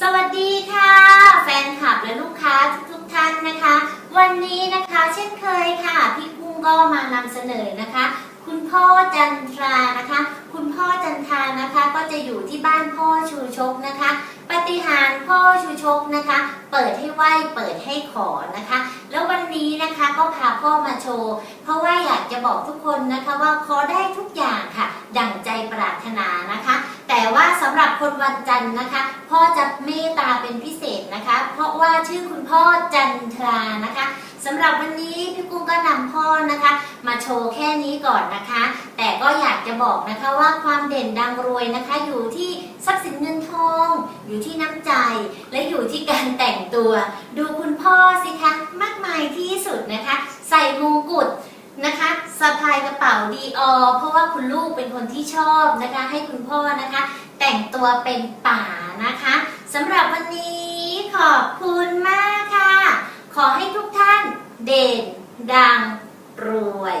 สวัสดีค่ะ แฟนคลับและลูกค้าทุกๆท่านนะคะ วันนี้นะคะเช่นเคยค่ะ พี่กุ้งก็มานำเสนอนะคะ คุณพ่อจันทรานะคะ คุณพ่อจันทรานะคะก็จะอยู่ที่บ้านพ่อชูชกนะคะ ปฏิหารพ่อชูชกนะคะ เปิดให้ไหวเปิดให้ขอนะคะ แล้ววันนี้นะคะก็พาพ่อมาโชว์ เพราะว่าอยากจะบอกทุกคนนะคะว่าขอได้ทุกอย่างค่ะ ดั่งใจปรารถนา สำหรับคนวันจันทร์นะคะ พ่อจะเมตตาเป็นพิเศษนะคะ เพราะว่าชื่อคุณพ่อจันทรานะคะสำหรับวันนี้พี่กุ้งก็นำพ่อนะคะ มาโชว์แค่นี้ก่อนนะคะ แต่ก็อยากจะบอกนะคะว่าความเด่นดังรวยนะคะ อยู่ที่ทรัพย์สินเงินทอง อยู่ที่น้ำใจ และอยู่ที่การแต่งตัว ดูคุณพ่อสิคะมากมายที่สุดนะคะ ใส่มงกุฎนะคะสะพายกระเป๋าดีออเพราะว่าคุณลูกเป็นคนที่ชอบนะคะ ให้คุณพ่อนะคะ แต่งตัวเป็นป่านะคะสำหรับวันนี้ขอบคุณมากค่ะ ขอให้ทุกท่านเด่นดังรวย